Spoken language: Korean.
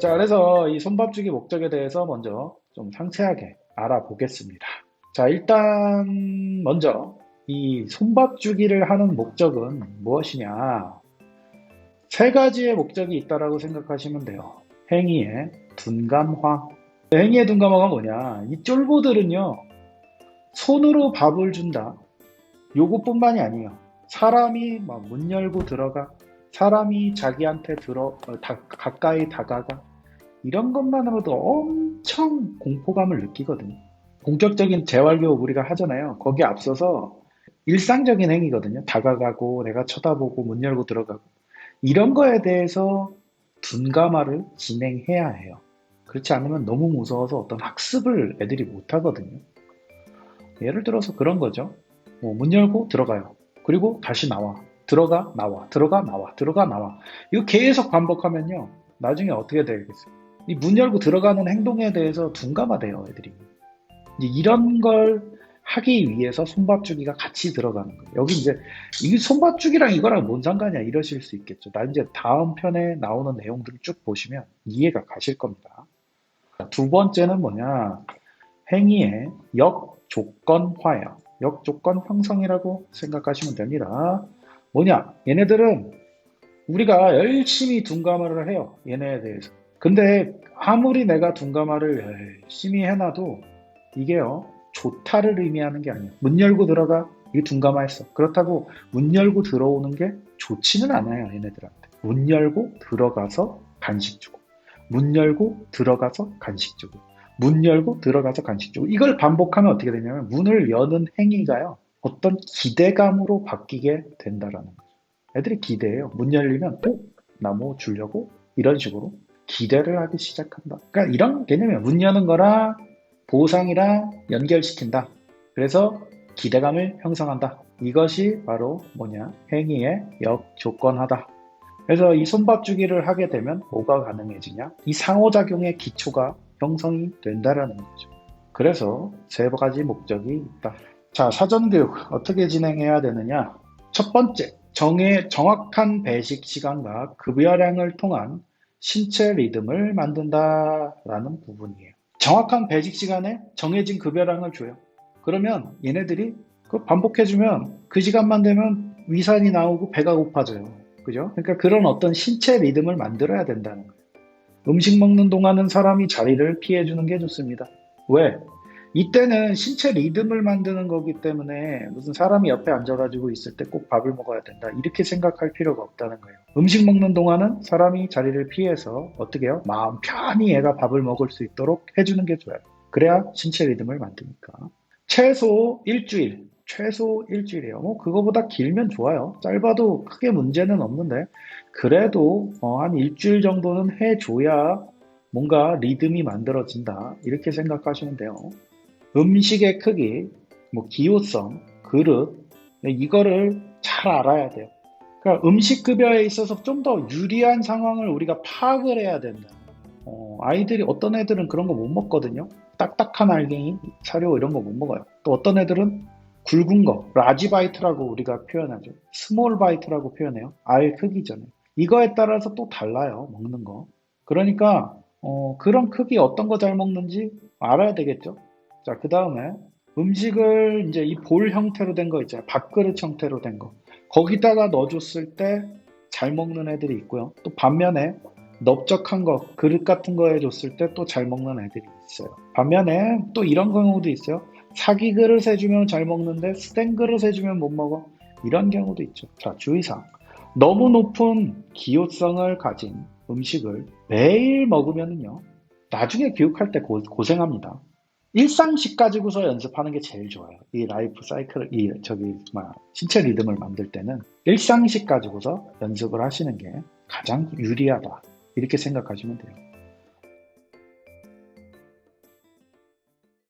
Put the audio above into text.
자, 그래서 이 손밥주기 목적에 대해서 먼저 좀 상세하게 알아보겠습니다. 자, 일단 먼저 이 손밥주기를 하는 목적은 무엇이냐? 세 가지의 목적이 있다라고 생각하시면 돼요. 행위의 둔감화. 행위의 둔감화가 뭐냐? 이 쫄보들은요, 손으로 밥을 준다. 요것뿐만이 아니에요. 사람이 막문 열고 들어가, 사람이 자기한테 들어 어, 다- 가까이 다가가 이런 것만으로도 엄청 공포감을 느끼거든요. 본격적인 재활교육 우리가 하잖아요. 거기에 앞서서 일상적인 행위거든요. 다가가고 내가 쳐다보고 문 열고 들어가고 이런 거에 대해서 둔감화를 진행해야 해요. 그렇지 않으면 너무 무서워서 어떤 학습을 애들이 못 하거든요. 예를 들어서 그런 거죠. 뭐 문 열고 들어가요. 그리고 다시 나와. 들어가, 나와. 들어가, 나와. 들어가, 나와. 이거 계속 반복하면요. 나중에 어떻게 되겠어요? 이 문 열고 들어가는 행동에 대해서 둔감화돼요, 애들이. 이런 걸 하기 위해서 손밥주기가 같이 들어가는 거예요. 여기 이제 이 손밥주기랑 이거랑 뭔 상관이야 이러실 수 있겠죠. 나 이제 다음 편에 나오는 내용들을 쭉 보시면 이해가 가실 겁니다. 두 번째는 뭐냐? 행위의 역조건화예요. 역조건 형성이라고 생각하시면 됩니다. 뭐냐? 얘네들은 우리가 열심히 둔감화를 해요. 얘네에 대해서. 근데 아무리 내가 둔감화를 열심히 해놔도 이게요. 좋다를 의미하는 게 아니에요. 문 열고 들어가. 이게 둔감화했어. 그렇다고 문 열고 들어오는 게 좋지는 않아요. 얘네들한테. 문 열고 들어가서 간식 주고. 문 열고 들어가서 간식 주고. 문 열고 들어가서 간식 주고. 이걸 반복하면 어떻게 되냐면 문을 여는 행위가요. 어떤 기대감으로 바뀌게 된다라는 거죠. 애들이 기대해요. 문 열리면 어? 나뭐 주려고? 이런 식으로 기대를 하기 시작한다. 그러니까 이런 개념이에요. 문 여는 거랑 보상이랑 연결시킨다. 그래서 기대감을 형성한다. 이것이 바로 뭐냐? 행위의 역조건하다. 그래서 이 손밥 주기를 하게 되면 뭐가 가능해지냐? 이 상호작용의 기초가 형성이 된다라는 거죠. 그래서 세 가지 목적이 있다. 자, 사전교육 어떻게 진행해야 되느냐? 첫 번째, 정의, 정확한 배식 시간과 급여량을 통한 신체 리듬을 만든다라는 부분이에요. 정확한 배식 시간에 정해진 급여량을 줘요. 그러면 얘네들이 그 반복해주면 그 시간만 되면 위산이 나오고 배가 고파져요. 그죠? 그러니까 그런 어떤 신체 리듬을 만들어야 된다는 거예요. 음식 먹는 동안은 사람이 자리를 피해주는 게 좋습니다. 왜? 이때는 신체 리듬을 만드는 거기 때문에 무슨 사람이 옆에 앉아가지고 있을 때 꼭 밥을 먹어야 된다. 이렇게 생각할 필요가 없다는 거예요. 음식 먹는 동안은 사람이 자리를 피해서 어떻게 해요? 마음 편히 얘가 밥을 먹을 수 있도록 해주는 게 좋아요. 그래야 신체 리듬을 만드니까. 최소 일주일, 최소 일주일이에요. 뭐 그거보다 길면 좋아요. 짧아도 크게 문제는 없는데 그래도 어, 한 일주일 정도는 해줘야 뭔가 리듬이 만들어진다. 이렇게 생각하시면 돼요. 음식의 크기, 뭐 기호성, 그릇 이거를 잘 알아야 돼요. 그러니까 음식 급여에 있어서 좀 더 유리한 상황을 우리가 파악을 해야 된다. 어, 아이들이 어떤 애들은 그런 거 못 먹거든요. 딱딱한 알갱이, 사료 이런 거 못 먹어요. 또 어떤 애들은 굵은 거, 라지 바이트라고 우리가 표현하죠. 스몰 바이트라고 표현해요. 알 크기잖아요. 이거에 따라서 또 달라요. 먹는 거. 그러니까 어, 그런 크기 어떤 거 잘 먹는지 알아야 되겠죠. 자, 그 다음에 음식을 이제 이 볼 형태로 된 거 있잖아요. 밥그릇 형태로 된 거. 거기다가 넣어줬을 때 잘 먹는 애들이 있고요. 또 반면에 넓적한 거, 그릇 같은 거 해줬을 때 또 잘 먹는 애들이 있어요. 반면에 또 이런 경우도 있어요. 사기 그릇 해주면 잘 먹는데 스텐 그릇 해주면 못 먹어. 이런 경우도 있죠. 자, 주의사항. 너무 높은 기호성을 가진 음식을 매일 먹으면요. 나중에 교육할 때 고, 고생합니다. 일상식 가지고서 연습하는 게 제일 좋아요. 이 라이프 사이클, 이 저기 막 신체 리듬을 만들 때는 일상식 가지고서 연습을 하시는 게 가장 유리하다. 이렇게 생각하시면 돼요.